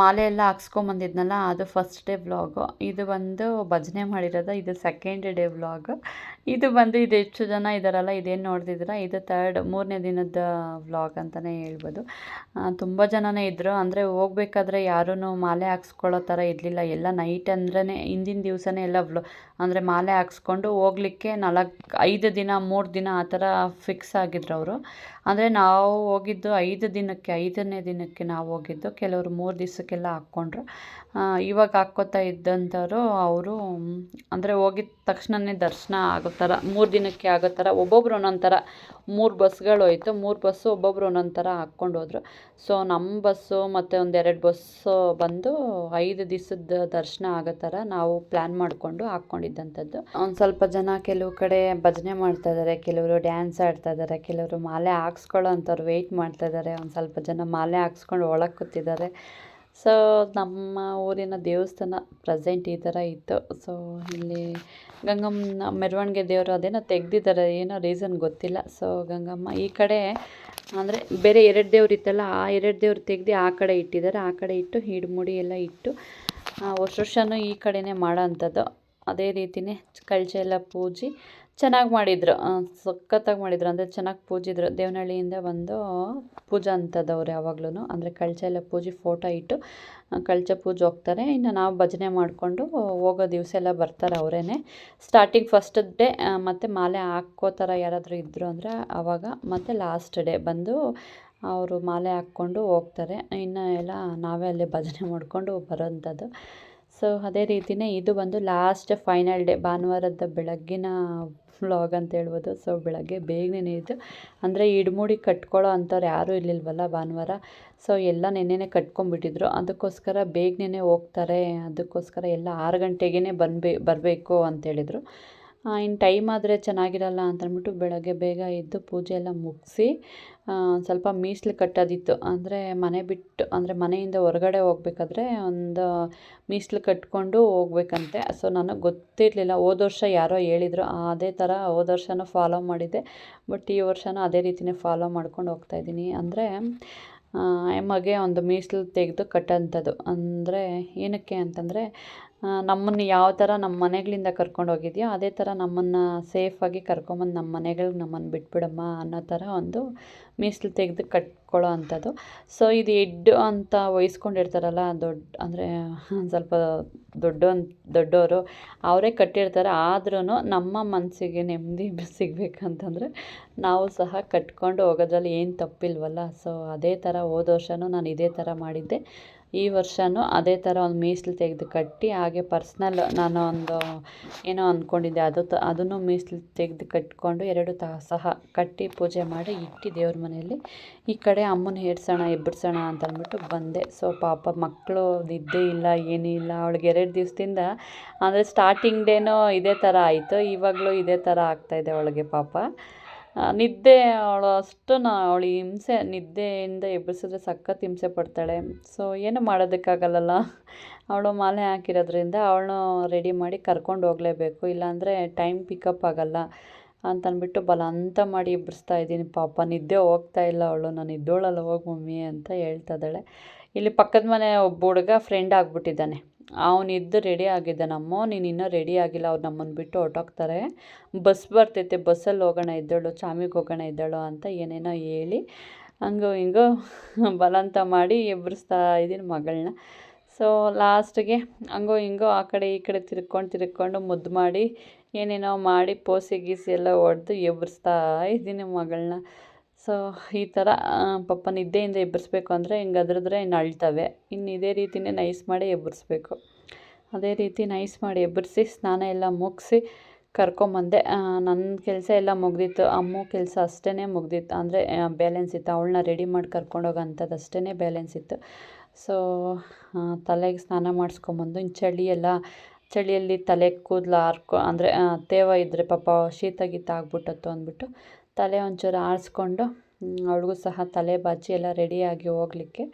ಮಾಲೆ ಎಲ್ಲ ಹಾಕ್ಸ್ಕೊಂಬಂದಿದ್ನಲ್ಲ, ಅದು ಫಸ್ಟ್ ಡೇ ವ್ಲಾಗು ಇದು ಬಂದು ಭಜನೆ ಮಾಡಿರೋದು, ಇದು ಸೆಕೆಂಡ್ ಡೇ ವ್ಲಾಗು ಇದು ಬಂದು ಇದು ಹೆಚ್ಚು ಜನ ಇದ್ದಾರಲ್ಲ ಇದೇನು ನೋಡ್ತಿದ್ದೀರಾ? ಇದು ತರ್ಡ್ ಮೂರನೇ ದಿನದ ವ್ಲಾಗ್ ಅಂತಲೇ ಹೇಳ್ಬೋದು. ತುಂಬ ಜನನೇ ಇದ್ದರು ಅಂದರೆ ಹೋಗ್ಬೇಕಾದ್ರೆ ಯಾರೂ ಮಾಲೆ ಹಾಕ್ಸ್ಕೊಳ್ಳೋ ಥರ ಇರಲಿಲ್ಲ. ಎಲ್ಲ ನೈಟ್ ಅಂದ್ರೇ ಹಿಂದಿನ ದಿವಸನೇ ಎಲ್ಲ ವ್ಲೊ ಅಂದರೆ ಮಾಲೆ ಹಾಕ್ಸ್ಕೊಂಡು ಹೋಗ್ಲಿಕ್ಕೆ ನಾಲ್ಕು, ಐದು ದಿನ, ಮೂರು ದಿನ ಆ ಥರ ಫಿಕ್ಸ್ ಆಗಿದ್ರು ಅವರು. ಅಂದರೆ ನಾವು ಹೋಗಿದ್ದು ಐದು ದಿನಕ್ಕೆ, ಐದನೇ ದಿನಕ್ಕೆ ನಾವು ಹೋಗಿದ್ದು. ಕೆಲವರು ಮೂರು ದಿವಸಕ್ಕೆಲ್ಲ ಹಾಕ್ಕೊಂಡ್ರು. ಇವಾಗ ಹಾಕ್ಕೋತಾ ಇದ್ದಂಥವ್ರು ಅವರು, ಅಂದರೆ ಹೋಗಿದ ತಕ್ಷಣವೇ ದರ್ಶನ ಆಗೋ ಥರ, ಮೂರು ದಿನಕ್ಕೆ ಆಗೋ ಥರ, ಒಬ್ಬೊಬ್ರು ಒಂದೊಂದು ಥರ, ಮೂರು ಬಸ್ಗಳು ಹೋಯ್ತು, ಮೂರು ಬಸ್ಸು ಒಬ್ಬೊಬ್ರು ಒಂದೊಂದು ಥರ ಹಾಕ್ಕೊಂಡು ಹೋದರು. ಸೊ ನಮ್ಮ ಬಸ್ಸು ಮತ್ತು ಒಂದೆರಡು ಬಸ್ಸು ಬಂದು ಐದು ದಿವಸದ ದರ್ಶನ ಆಗೋ ಥರ ನಾವು ಪ್ಲ್ಯಾನ್ ಮಾಡಿಕೊಂಡು ಹಾಕ್ಕೊಂಡಿದ್ದಂಥದ್ದು. ಒಂದು ಸ್ವಲ್ಪ ಜನ ಕೆಲವು ಕಡೆ ಭಜನೆ ಮಾಡ್ತಾ ಇದ್ದಾರೆ ಕೆಲವರು ಡ್ಯಾನ್ಸ್ ಆಡ್ತಾ ಇದ್ದಾರೆ ಕೆಲವರು ಮಾಲೆ ಹಾಕ್ಸ್ಕೊಳ್ಳೋ ಅಂಥವ್ರು ವೆಯ್ಟ್ ಮಾಡ್ತಾ ಇದ್ದಾರೆ ಒಂದು ಸ್ವಲ್ಪ ಜನ ಮಾಲೆ ಹಾಕ್ಸ್ಕೊಂಡು ಒಳಗೆ ಕೂತಿದ್ದಾರೆ. ಸೊ ನಮ್ಮ ಊರಿನ ದೇವಸ್ಥಾನ ಪ್ರೆಸೆಂಟ್ ಈ ಥರ ಇತ್ತು. ಸೊ ಇಲ್ಲಿ ಗಂಗಮ್ಮನ, ಮೆರವಣಿಗೆ ದೇವರು ಅದೇನೋ ತೆಗೆದಿದ್ದಾರೆ, ಏನೋ ರೀಸನ್ ಗೊತ್ತಿಲ್ಲ. ಸೊ ಗಂಗಮ್ಮ ಈ ಕಡೆ ಅಂದರೆ ಬೇರೆ ಎರಡು ದೇವ್ರು ಇತ್ತಲ್ಲ, ಆ ಎರಡು ದೇವ್ರು ತೆಗೆದು ಆ ಕಡೆ ಇಟ್ಟಿದ್ದಾರೆ. ಆ ಕಡೆ ಇಟ್ಟು ಹಿಡ್ಮುಡಿ ಎಲ್ಲ ಇಟ್ಟು ವರ್ಷ ವರ್ಷವೂ ಈ ಕಡೆನೇ ಮಾಡೋ ಅಂಥದ್ದು. ಅದೇ ರೀತಿಯೇ ಕಳಶ ಎಲ್ಲ ಪೂಜಿ ಚೆನ್ನಾಗಿ ಮಾಡಿದ್ರು. ಸಖತ್ತಾಗಿ ಮಾಡಿದ್ರು. ಅಂದರೆ ಚೆನ್ನಾಗಿ ಪೂಜಿದ್ರು. ದೇವನಹಳ್ಳಿಯಿಂದ ಬಂದು ಪೂಜಾ ಅಂಥದ್ದವ್ರು ಯಾವಾಗ್ಲೂ ಅಂದರೆ ಕಳಚ ಎಲ್ಲ ಪೂಜೆ ಫೋಟೋ ಇಟ್ಟು ಕಳಚ ಪೂಜೆ ಹೋಗ್ತಾರೆ. ಇನ್ನು ನಾವು ಭಜನೆ ಮಾಡಿಕೊಂಡು ಹೋಗೋ ದಿವಸ ಎಲ್ಲ ಬರ್ತಾರೆ ಅವರೇ ಸ್ಟಾರ್ಟಿಂಗ್ ಫಸ್ಟ್ ಡೇ ಮತ್ತು ಮಾಲೆ ಹಾಕೋ ಥರ ಯಾರಾದರೂ ಇದ್ದರು ಅಂದರೆ ಆವಾಗ ಮತ್ತು ಲಾಸ್ಟ್ ಡೇ ಬಂದು ಅವರು ಮಾಲೆ ಹಾಕ್ಕೊಂಡು ಹೋಗ್ತಾರೆ. ಇನ್ನು ಎಲ್ಲ ನಾವೇ ಅಲ್ಲೇ ಭಜನೆ ಮಾಡಿಕೊಂಡು ಬರೋಂಥದ್ದು. ಸೊ ಅದೇ ರೀತಿನೇ ಇದು ಬಂದು ಲಾಸ್ಟ್ ಫೈನಲ್ ಡೇ ಭಾನುವಾರದ ಬೆಳಗ್ಗಿನ ವ್ಲಾಗ್ ಅಂತ ಹೇಳ್ಬೋದು. ಸೊ ಬೆಳಗ್ಗೆ ಬೇಗನೆ ಇದು ಅಂದರೆ ಇಡ್ಮೂಡಿ ಕಟ್ಕೊಳ್ಳೋ ಅಂಥವ್ರು ಯಾರೂ ಇರಲಿಲ್ವಲ್ಲ ಭಾನುವಾರ. ಸೊ ಎಲ್ಲ ನೆನ್ನೆನೇ ಕಟ್ಕೊಂಡ್ಬಿಟ್ಟಿದ್ರು. ಅದಕ್ಕೋಸ್ಕರ ಬೇಗನೆ ಹೋಗ್ತಾರೆ. ಅದಕ್ಕೋಸ್ಕರ ಎಲ್ಲ ಆರು ಗಂಟೆಗೇ ಬಂದ್ಬೇ, ಬರಬೇಕು ಅಂತೇಳಿದರು ಇನ್ನು ಟೈಮ್ ಆದರೆ ಚೆನ್ನಾಗಿರಲ್ಲ ಅಂತಂದ್ಬಿಟ್ಟು ಬೆಳಗ್ಗೆ ಬೇಗ ಎದ್ದು ಪೂಜೆ ಎಲ್ಲ ಮುಗಿಸಿ ಸ್ವಲ್ಪ ಮೀಸಲು ಕಟ್ಟೋದಿತ್ತು. ಅಂದರೆ ಮನೆ ಬಿಟ್ಟು, ಅಂದರೆ ಮನೆಯಿಂದ ಹೊರಗಡೆ ಹೋಗ್ಬೇಕಾದ್ರೆ ಒಂದು ಮೀಸಲು ಕಟ್ಕೊಂಡು ಹೋಗ್ಬೇಕಂತೆ. ಸೊ ನನಗೆ ಗೊತ್ತಿರಲಿಲ್ಲ. ಹೋದ ವರ್ಷ ಯಾರೋ ಹೇಳಿದರು ಅದೇ ಥರ ಹೋದ ವರ್ಷನೂ ಫಾಲೋ ಮಾಡಿದ್ದೆ. ಬಟ್ ಈ ವರ್ಷನೂ ಅದೇ ರೀತಿಯೇ ಫಾಲೋ ಮಾಡ್ಕೊಂಡು ಹೋಗ್ತಾಯಿದ್ದೀನಿ ಅಂದರೆ ಎಮ್ಮಗೆ ಒಂದು ಮೀಸಲು ತೆಗೆದು ಕಟ್ಟೋಂಥದ್ದು ಅಂದರೆ ಏನಕ್ಕೆ ಅಂತಂದರೆ ನಮ್ಮನ್ನು ಯಾವ ಥರ ನಮ್ಮ ಮನೆಗಳಿಂದ ಕರ್ಕೊಂಡು ಹೋಗಿದ್ಯೋ ಅದೇ ಥರ ನಮ್ಮನ್ನು ಸೇಫಾಗಿ ಕರ್ಕೊಂಬಂದು ನಮ್ಮ ಮನೆಗಳ್ಗೆ ನಮ್ಮನ್ನು ಬಿಟ್ಬಿಡಮ್ಮ ಅನ್ನೋ ಥರ ಒಂದು ಮೀಸಲು ತೆಗೆದು ಕಟ್ಕೊಳ್ಳೋ ಅಂಥದ್ದು. ಸೊ ಇದು ಎಡ್ಡು ಅಂತ ವಹಿಸ್ಕೊಂಡಿರ್ತಾರಲ್ಲ ದೊಡ್ಡ, ಅಂದರೆ ಸ್ವಲ್ಪ ದೊಡ್ಡ ದೊಡ್ಡವರು ಅವರೇ ಕಟ್ಟಿರ್ತಾರೆ. ಆದ್ರೂ ನಮ್ಮ ಮನಸ್ಸಿಗೆ ನೆಮ್ಮದಿ ಸಿಗಬೇಕಂತಂದರೆ ನಾವು ಸಹ ಕಟ್ಕೊಂಡು ಹೋಗೋದ್ರಲ್ಲಿ ಏನು ತಪ್ಪಿಲ್ವಲ್ಲ. ಸೊ ಅದೇ ಥರ ಹೋದ ವರ್ಷವೂ ನಾನು ಇದೇ ಥರ ಮಾಡಿದ್ದೆ. ಈ ವರ್ಷವೂ ಅದೇ ಥರ ಒಂದು ಮೀಸಲು ತೆಗೆದು ಕಟ್ಟಿ, ಹಾಗೆ ಪರ್ಸ್ನಲ್ ನಾನು ಒಂದು ಏನೋ ಅಂದ್ಕೊಂಡಿದ್ದೆ, ಅದು ತ, ಅದನ್ನು ಮೀಸಲು ತೆಗೆದು ಕಟ್ಕೊಂಡು ಎರಡು ತ, ಸಹ ಕಟ್ಟಿ ಪೂಜೆ ಮಾಡಿ ಇಟ್ಟು ದೇವ್ರ ಮನೆಯಲ್ಲಿ, ಈ ಕಡೆ ಅಮ್ಮನ ಹೇರ್ಸೋಣ ಎಬ್ಬಿಡ್ಸೋಣ ಅಂತ ಅಂದ್ಬಿಟ್ಟು ಬಂದೆ. ಸೊ, ಪಾಪ ಮಕ್ಕಳು ನಿದ್ದೆ ಇಲ್ಲ, ಏನೂ ಇಲ್ಲ, ಅವಳಿಗೆ ಎರಡು ದಿವಸದಿಂದ, ಅಂದರೆ ಸ್ಟಾರ್ಟಿಂಗ್ ಡೇನೋ ಇದೇ ಥರ ಆಯಿತು, ಇವಾಗಲೂ ಇದೇ ಥರ ಆಗ್ತಾಯಿದೆ ಅವಳಿಗೆ ಪಾಪ. ನಿದ್ದೆ ಅವಳು ಅಷ್ಟು ನಾ ಅವಳು ಹಿಂಸೆ, ನಿದ್ದೆಯಿಂದ ಎಬ್ಬಿಸಿದ್ರೆ ಸಖತ್ ಹಿಂಸೆ ಪಡ್ತಾಳೆ. ಸೊ ಏನು ಮಾಡೋದಕ್ಕಾಗಲ್ಲಲ್ಲ. ಅವಳು ಮಾಲೆ ಹಾಕಿರೋದ್ರಿಂದ ಅವಳನ್ನು ರೆಡಿ ಮಾಡಿ ಕರ್ಕೊಂಡು ಹೋಗಲೇಬೇಕು. ಇಲ್ಲಾಂದರೆ ಟೈಮ್ ಪಿಕಪ್ ಆಗಲ್ಲ ಅಂತಂದ್ಬಿಟ್ಟು ಬಲವಂತ ಮಾಡಿ ಎಬ್ಬಿಸ್ತಾ ಇದ್ದೀನಿ. ಪಾಪ ನಿದ್ದೆ ಹೋಗ್ತಾ ಇಲ್ಲ ಅವಳು. ನಾನು ಇದ್ದೋಳಲ್ಲ ಹೋಗಿ ಮಮ್ಮಿ ಅಂತ ಹೇಳ್ತಾ ಇದ್ದಾಳೆ. ಇಲ್ಲಿ ಪಕ್ಕದ ಮನೆ ಒಬ್ಬ ಹುಡುಗ ಫ್ರೆಂಡ್ ಆಗಿಬಿಟ್ಟಿದ್ದಾನೆ. ಅವನಿದ್ದು ರೆಡಿ ಆಗಿದ್ದಾನಮ್ಮ ನೀನು ಇನ್ನೂ ರೆಡಿ ಆಗಿಲ್ಲ, ಅವ್ರು ನಮ್ಮನ್ನು ಬಿಟ್ಟು ಹೊರ್ಟೋಗ್ತಾರೆ. ಬಸ್ ಬರ್ತೈತೆ, ಬಸ್ಸಲ್ಲಿ ಹೋಗೋಣ ಇದ್ದಳು, ಚಾಮಿಗೆ ಹೋಗೋಣ ಇದ್ದಳು ಅಂತ ಏನೇನೋ ಹೇಳಿ, ಹಂಗೋ ಹಿಂಗೋ ಬಲಂತ ಮಾಡಿ ಎಬ್ಬರಿಸ್ತಾ ಇದ್ದೀನಿ ಮಗಳನ್ನ. ಸೊ ಲಾಸ್ಟ್ಗೆ ಹಂಗೋ ಹಿಂಗೋ ಆ ಕಡೆ ಈ ಕಡೆ ತಿರ್ಕೊಂಡು ತಿರ್ಕೊಂಡು ಮುದ್ದು ಮಾಡಿ, ಏನೇನೋ ಮಾಡಿ ಪೋಸಿ ಗೀಸಿ ಎಲ್ಲ ಹೊಡೆದು ಎಬ್ಬರಿಸ್ತಾ ಇದ್ದೀನಿ ಮಗಳನ್ನ. ಸೊ, ಈ ಥರ ಪಪ್ಪ ಪಾಪ ನಿದ್ದೆಯಿಂದ ಎಬ್ಬರಿಸ್ಬೇಕು ಅಂದರೆ ಹಿಂಗೆ ಅದ್ರದ್ರೆ ಇನ್ನು ಅಳ್ತವೆ. ಇನ್ನು ಇದೇ ರೀತಿಯೇ ನೈಸ್ ಮಾಡಿ ಎಬ್ಬರಿಸ್ಬೇಕು ಅದೇ ರೀತಿ ನೈಸ್ ಮಾಡಿ ಎಬ್ಬರಿಸಿ ಸ್ನಾನ ಎಲ್ಲ ಮುಗಿಸಿ ಕರ್ಕೊಂಬಂದೆ. ನನ್ನ ಕೆಲಸ ಎಲ್ಲ ಮುಗ್ದಿತ್ತು. ಅಮ್ಮು ಕೆಲಸ ಅಷ್ಟೇ ಮುಗ್ದಿತ್ತು. ಅಂದರೆ ಬ್ಯಾಲೆನ್ಸ್ ಇತ್ತು. ಅವಳನ್ನ ರೆಡಿ ಮಾಡಿ ಕರ್ಕೊಂಡೋಗೋ ಅಂಥದ್ದು ಅಷ್ಟೇ ಬ್ಯಾಲೆನ್ಸ್ ಇತ್ತು ಸೊ ತಲೆಗೆ ಸ್ನಾನ ಮಾಡಿಸ್ಕೊಂಬಂದು, ಇನ್ನು ಚಳಿ ಎಲ್ಲ, ಚಳಿಯಲ್ಲಿ ತಲೆ ಕೂದಲು ಹಾರ್ಕೊ ಅಂದರೆ ತೇವ ಇದ್ದರೆ ಪಾಪ ಶೀತ ಗೀತ ಆಗ್ಬಿಟ್ಟತ್ತು ಅಂದ್ಬಿಟ್ಟು ತಲೆ ಒಂಚೂರು ಆರಿಸ್ಕೊಂಡು ಅವ್ಳಿಗೂ ಸಹ ತಲೆ ಬಾಚಿ ಎಲ್ಲ ರೆಡಿಯಾಗಿ ಹೋಗಲಿಕ್ಕೆ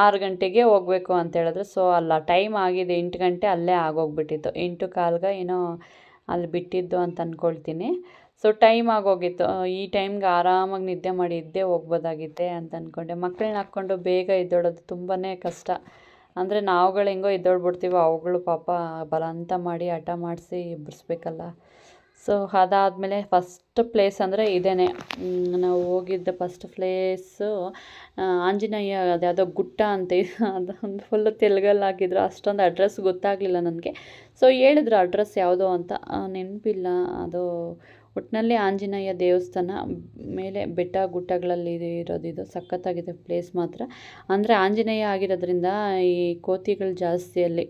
ಆರು ಗಂಟೆಗೆ ಹೋಗಬೇಕು ಅಂತ ಹೇಳಿದ್ರು. ಸೊ ಅಲ್ಲ ಟೈಮ್ ಆಗಿದೆ. ಎಂಟು ಗಂಟೆ ಅಲ್ಲೇ ಆಗೋಗ್ಬಿಟ್ಟಿತ್ತು. ಎಂಟು ಕಾಲ್ಗೆ ಏನೋ ಅಲ್ಲಿ ಬಿಟ್ಟಿದ್ದು ಅಂತ ಅಂದ್ಕೊಳ್ತೀನಿ ಸೊ ಟೈಮ್ ಆಗೋಗಿತ್ತು. ಈ ಟೈಮ್ಗೆ ಆರಾಮಾಗಿ ನಿದ್ದೆ ಮಾಡಿ ಇದ್ದೇ ಹೋಗ್ಬೋದಾಗಿತ್ತೆ ಅಂತ ಅಂದ್ಕೊಂಡೆ ಮಕ್ಕಳನ್ನ ಹಾಕ್ಕೊಂಡು ಬೇಗ ಎದ್ದೋಡೋದು ತುಂಬಾ ಕಷ್ಟ. ಅಂದರೆ ನಾವುಗಳು ಹೆಂಗೋ ಎದ್ದೋಳ್ಬಿಡ್ತೀವೋ, ಅವುಗಳು ಪಾಪ ಬಲವಂತ ಮಾಡಿ ಹಠ ಮಾಡಿಸಿ ಎಬ್ಬರಿಸ್ಬೇಕಲ್ಲ ಸೊ ಅದಾದಮೇಲೆ ಫಸ್ಟ್ ಪ್ಲೇಸ್ ಅಂದರೆ ಇದೇನೆ. ನಾವು ಹೋಗಿದ್ದ ಫಸ್ಟ್ ಪ್ಲೇಸು ಆಂಜನೇಯ ಅದ್ಯಾವುದೋ ಗುಟ್ಟ ಅಂತ ಅದೊಂದು ಫುಲ್ಲು ತೆಲುಗಲ್ಲಿ ಹಾಕಿದ್ರು ಅಷ್ಟೊಂದು ಅಡ್ರೆಸ್ ಗೊತ್ತಾಗಲಿಲ್ಲ ನನಗೆ. ಸೊ ಹೇಳಿದ್ರು ಅಡ್ರೆಸ್ ಯಾವುದೋ ಅಂತ. ನೆನಪಿಲ್ಲ. ಅದು ಒಟ್ಟಿನಲ್ಲಿ ಆಂಜನೇಯ ದೇವಸ್ಥಾನ ಮೇಲೆ ಬೆಟ್ಟ ಗುಡ್ಡಗಳಲ್ಲಿ ಇರೋದಿದು ಸಖತ್ತಾಗಿದೆ ಪ್ಲೇಸ್ ಮಾತ್ರ. ಅಂದರೆ ಆಂಜನೇಯ ಆಗಿರೋದ್ರಿಂದ ಈ ಕೋತಿಗಳು ಜಾಸ್ತಿ ಅಲ್ಲಿ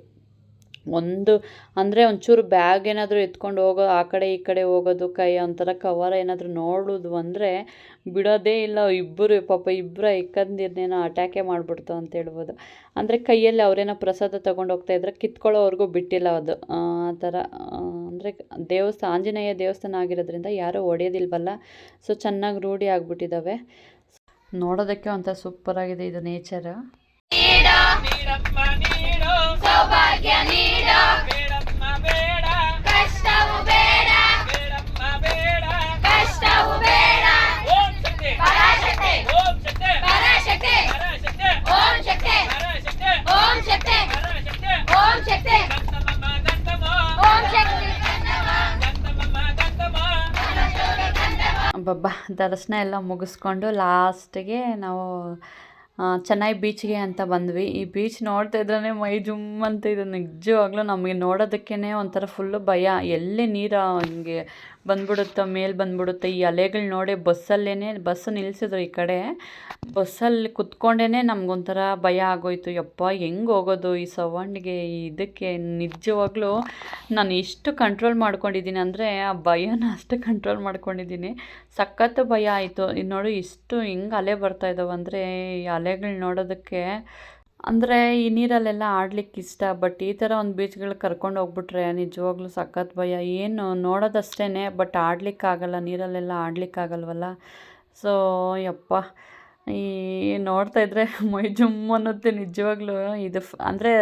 ಒಂದು, ಅಂದರೆ ಒಂಚೂರು ಬ್ಯಾಗ್ ಏನಾದರೂ ಎತ್ಕೊಂಡು ಹೋಗೋ, ಆ ಕಡೆ ಈ ಕಡೆ ಹೋಗೋದು, ಕೈ ಒಂಥರ ಕವರ್ ಏನಾದರೂ ನೋಡೋದು ಅಂದರೆ ಬಿಡೋದೇ ಇಲ್ಲ. ಇಬ್ಬರು ಪಾಪ ಇಬ್ಬರು ಇಕ್ಕಂದಿರ್ನೇನೋ ಅಟ್ಯಾಕೆ ಮಾಡಿಬಿಡ್ತು ಅಂತ ಹೇಳ್ಬೋದು. ಅಂದರೆ ಕೈಯಲ್ಲಿ ಅವರೇನೋ ಪ್ರಸಾದ ತೊಗೊಂಡು ಹೋಗ್ತಾ ಇದ್ರೆ ಕಿತ್ಕೊಳ್ಳೋವರೆಗೂ ಬಿಟ್ಟಿಲ್ಲ ಅದು. ಆ ಥರ ಅಂದರೆ ದೇವಸ್ಥಾನ ಆಂಜನೇಯ ದೇವಸ್ಥಾನ ಆಗಿರೋದ್ರಿಂದ ಯಾರೂ ಹೊಡೆಯೋದಿಲ್ವಲ್ಲ? ಸೊ ಚೆನ್ನಾಗಿ ರೂಢಿ ಆಗಿಬಿಟ್ಟಿದ್ದಾವೆ ನೋಡೋದಕ್ಕೆ ಒಂಥರ ಸೂಪರಾಗಿದೆ ಇದು ನೇಚರ್ ನೀಡು. ಸೌಭಾಗ್ಯ ನೀಡ. ಬೇಡಪ್ಪ ಬೇಡ. ಕಷ್ಟವು ಬೇಡ. ಬೇಡಪ್ಪ ಬೇಡ. ಕಷ್ಟವು ಬೇಡ. ಓಂ ಶಕ್ತಿ ಪರಾಶಕ್ತಿ ಓಂ ಶಕ್ತಿ ಪರಾಶಕ್ತಿ ಪರಾಶಕ್ತಿ ಓಂ ಶಕ್ತಿ ಪರಾಶಕ್ತಿ ಓಂ ಶಕ್ತಿ ಪರಾಶಕ್ತಿ ಓಂ ಶಕ್ತಿ ಗಂತಮಮ್ಮ ಗಂತಮ ಓಂ ಶಕ್ತಿ ಗಂತಮಮ್ಮ ಗಂತಮ ಬಬ್ಬ ದರ್ಶನ ಎಲ್ಲ ಮುಗಿಸ್ಕೊಂಡು ಲಾಸ್ಟಿಗೆ ನಾವು ಚೆನ್ನೈ ಬೀಚ್ಗೆ ಅಂತ ಬಂದ್ವಿ. ಈ ಬೀಚ್ ನೋಡ್ತಾ ಇದ್ರೇ ಮೈ ಜುಮ್ ಅಂತ ಇದೆ. ನಿಜವಾಗ್ಲೂ ನಮಗೆ ನೋಡೋದಕ್ಕೇ ಒಂಥರ ಫುಲ್ಲು ಭಯ. ಎಲ್ಲಿ ನೀರು ಹಿಂಗೆ ಬಂದ್ಬಿಡುತ್ತೋ, ಮೇಲೆ ಬಂದ್ಬಿಡುತ್ತೆ, ಈ ಅಲೆಗಳು ನೋಡಿ ಬಸ್ಸಲ್ಲೇ ಬಸ್ ನಿಲ್ಲಿಸಿದ್ರು ಈ ಕಡೆ. ಬಸ್ಸಲ್ಲಿ ಕುತ್ಕೊಂಡೇ ನಮಗೊಂಥರ ಭಯ ಆಗೋಯ್ತು. ಯಪ್ಪ, ಹೆಂಗೆ ಹೋಗೋದು ಈ ಸೌಂಡ್ಗೆ ಇದಕ್ಕೆ ನಿಜವಾಗ್ಲೂ ನಾನು ಎಷ್ಟು ಕಂಟ್ರೋಲ್ ಮಾಡ್ಕೊಂಡಿದ್ದೀನಿ ಅಂದರೆ ಆ ಭಯನ ಅಷ್ಟು ಕಂಟ್ರೋಲ್ ಮಾಡ್ಕೊಂಡಿದ್ದೀನಿ. ಸಖತ್ತು ಭಯ ಆಯಿತು. ನೋಡು, ಇಷ್ಟು ಹೆಂಗೆ ಅಲೆ ಬರ್ತಾ ಇದ್ದಾವೆ ಅಂದರೆ ಈ ಅಲೆಗಳು ನೋಡೋದಕ್ಕೆ ಅಂದರೆ ಈ ನೀರಲ್ಲೆಲ್ಲ ಆಡ್ಲಿಕ್ಕೆ ಇಷ್ಟ ಬಟ್ ಈ ಥರ ಒಂದು ಬೀಚ್ಗಳಿಗೆ ಕರ್ಕೊಂಡು ಹೋಗ್ಬಿಟ್ರೆ ನಿಜವಾಗ್ಲೂ ಸಖತ್ ಭಯ. ಏನು ನೋಡೋದಷ್ಟೇ ಬಟ್ ಆಡ್ಲಿಕ್ಕಾಗಲ್ಲ, ನೀರಲ್ಲೆಲ್ಲ ಆಡ್ಲಿಕ್ಕಾಗಲ್ವಲ್ಲ? ಸೊ ಯಪ್ಪ. ಈ ನೋಡ್ತಾ ಇದ್ರೆ ಮೈ ಜುಮ್ ಅನ್ನುತ್ತೆ ನಿಜವಾಗ್ಲೂ. ಇದು ಅಂದರೆ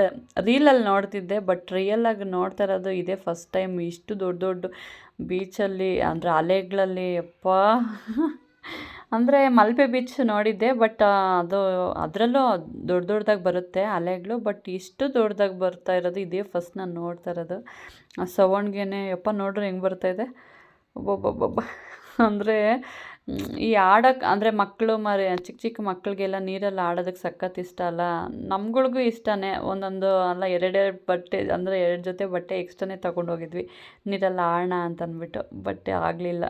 ರೀಲಲ್ಲಿ ನೋಡ್ತಿದ್ದೆ ಬಟ್ ರಿಯಲಾಗಿ ನೋಡ್ತಾ ಇರೋದು ಇದೇ ಫಸ್ಟ್ ಟೈಮ್ ಇಷ್ಟು ದೊಡ್ಡ ದೊಡ್ಡ ಬೀಚಲ್ಲಿ ಅಂದರೆ ಅಲೆಗಳಲ್ಲಿ, ಯಪ್ಪ. ಅಂದರೆ ಮಲ್ಪೆ ಬೀಚ್ ನೋಡಿದ್ದೆ ಬಟ್ ಅದು ಅದರಲ್ಲೂ ದೊಡ್ಡ ದೊಡ್ಡದಾಗಿ ಬರುತ್ತೆ ಅಲೆಗಳು ಬಟ್ ಇಷ್ಟು ದೊಡ್ಡದಾಗಿ ಬರ್ತಾ ಇರೋದು ಇದೇ ಫಸ್ಟ್ ನಾನು ನೋಡ್ತಾ ಇರೋದು. ಆ ಸೌಂಡ್ಗೆ ಯಪ್ಪ ನೋಡ್ರಿ ಹೆಂಗೆ ಬರ್ತಾ ಇದೆ. ಒಬ್ಬೊಬ್ಬೊಬ್ಬ. ಅಂದರೆ, ಈ ಆಡೋಕ್ಕೆ ಅಂದರೆ ಮಕ್ಕಳು ಮರಿ ಚಿಕ್ಕ ಚಿಕ್ಕ ಮಕ್ಕಳಿಗೆಲ್ಲ ನೀರಲ್ಲಿ ಆಡೋದಕ್ಕೆ ಸಖತ್ ಇಷ್ಟ ಅಲ್ಲ. ನಮ್ಗಳಿಗೂ ಇಷ್ಟನೇ. ಒಂದೊಂದು ಅಲ್ಲ, ಎರಡೆರಡು ಬಟ್ಟೆ, ಅಂದರೆ ಎರಡು ಜೊತೆ ಬಟ್ಟೆ ಎಕ್ಸ್ಟ್ರಾನೇ ತೊಗೊಂಡೋಗಿದ್ವಿ ನೀರಲ್ಲಿ ಆಡೋಣ ಅಂತ ಅಂದ್ಬಿಟ್ಟು ಬಟ್ಟೆ ಆಗಲಿಲ್ಲ.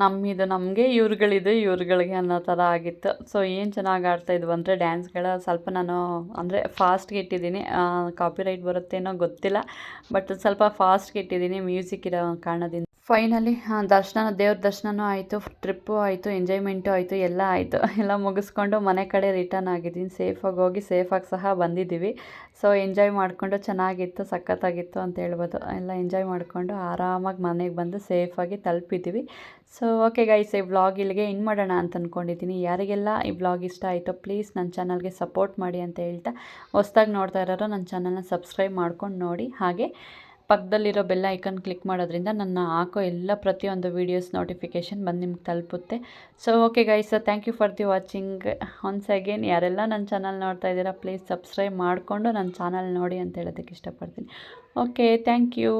ನಮ್ಮಿದು ನಮಗೆ ಇವ್ರುಗಳಿದು ಇವ್ರುಗಳಿಗೆ ಅನ್ನೋ ಥರ ಆಗಿತ್ತು. ಸೊ ಏನು ಚೆನ್ನಾಗಿ ಆಡ್ತಾಯಿದ್ವು ಅಂದರೆ ಡ್ಯಾನ್ಸ್ಗಳ ಸ್ವಲ್ಪ ನಾನು ಅಂದರೆ ಫಾಸ್ಟ್ಗೆ ಇಟ್ಟಿದ್ದೀನಿ. ಕಾಪಿರೈಟ್ ಬರುತ್ತೇನೋ ಗೊತ್ತಿಲ್ಲ ಬಟ್ ಸ್ವಲ್ಪ ಫಾಸ್ಟ್ಗೆ ಇಟ್ಟಿದ್ದೀನಿ. ಮ್ಯೂಸಿಕ್ ಇರೋ ಕಾರಣದಿಂದ. ಫೈನಲಿ ದರ್ಶನ ದೇವ್ರ ದರ್ಶನವೂ ಆಯಿತು, ಟ್ರಿಪ್ಪು ಆಯಿತು, ಎಂಜಾಯ್ಮೆಂಟು ಆಯಿತು, ಎಲ್ಲ ಆಯಿತು. ಎಲ್ಲ ಮುಗಿಸ್ಕೊಂಡು ಮನೆ ಕಡೆ ರಿಟರ್ನ್ ಆಗಿದ್ದೀನಿ. ಸೇಫಾಗಿ ಹೋಗಿ ಸೇಫಾಗಿ ಸಹ ಬಂದಿದ್ದೀವಿ. ಸೊ ಎಂಜಾಯ್ ಮಾಡಿಕೊಂಡು ಚೆನ್ನಾಗಿತ್ತು, ಸಖತ್ತಾಗಿತ್ತು ಅಂತ ಹೇಳ್ಬೋದು. ಎಲ್ಲ ಎಂಜಾಯ್ ಮಾಡಿಕೊಂಡು ಆರಾಮಾಗಿ ಮನೆಗೆ ಬಂದು ಸೇಫಾಗಿ ತಲುಪಿದ್ದೀವಿ. ಸೊ ಓಕೆ ಗೈಸ್ ಈ ಬ್ಲಾಗ್ ಇಲ್ಲಿಗೆ ಇನ್ ಮಾಡೋಣ ಅಂತ ಅಂದ್ಕೊಂಡಿದ್ದೀನಿ ಯಾರಿಗೆಲ್ಲ ಈ ಬ್ಲಾಗ್ ಇಷ್ಟ ಆಯಿತು ಪ್ಲೀಸ್ ನನ್ನ ಚಾನಲ್ಗೆ ಸಪೋರ್ಟ್ ಮಾಡಿ ಅಂತ ಹೇಳ್ತಾ, ಹೊಸ್ದಾಗಿ ನೋಡ್ತಾ ಇರೋರು ನನ್ನ ಚಾನಲ್ನ ಸಬ್ಸ್ಕ್ರೈಬ್ ಮಾಡ್ಕೊಂಡು ನೋಡಿ. ಹಾಗೆ ಪಕ್ಕದಲ್ಲಿರೋ ಬೆಲ್ಲ ಐಕನ್ ಕ್ಲಿಕ್ ಮಾಡೋದ್ರಿಂದ ನನ್ನ ಹಾಕೋ ಎಲ್ಲ ಪ್ರತಿಯೊಂದು ವೀಡಿಯೋಸ್ ನೋಟಿಫಿಕೇಷನ್ ಬಂದು ನಿಮ್ಗೆ ತಲುಪುತ್ತೆ. So okay guys thank you for the watching once again ಯಾರೆಲ್ಲ ನನ್ನ ಚಾನಲ್ ನೋಡ್ತಾ ಇದ್ದೀರಾ ಪ್ಲೀಸ್ ಸಬ್ಸ್ಕ್ರೈಬ್ ಮಾಡಿಕೊಂಡು ನನ್ನ ಚಾನಲ್ ನೋಡಿ ಅಂತ ಹೇಳೋದಕ್ಕೆ ಇಷ್ಟಪಡ್ತೀನಿ. Okay thank you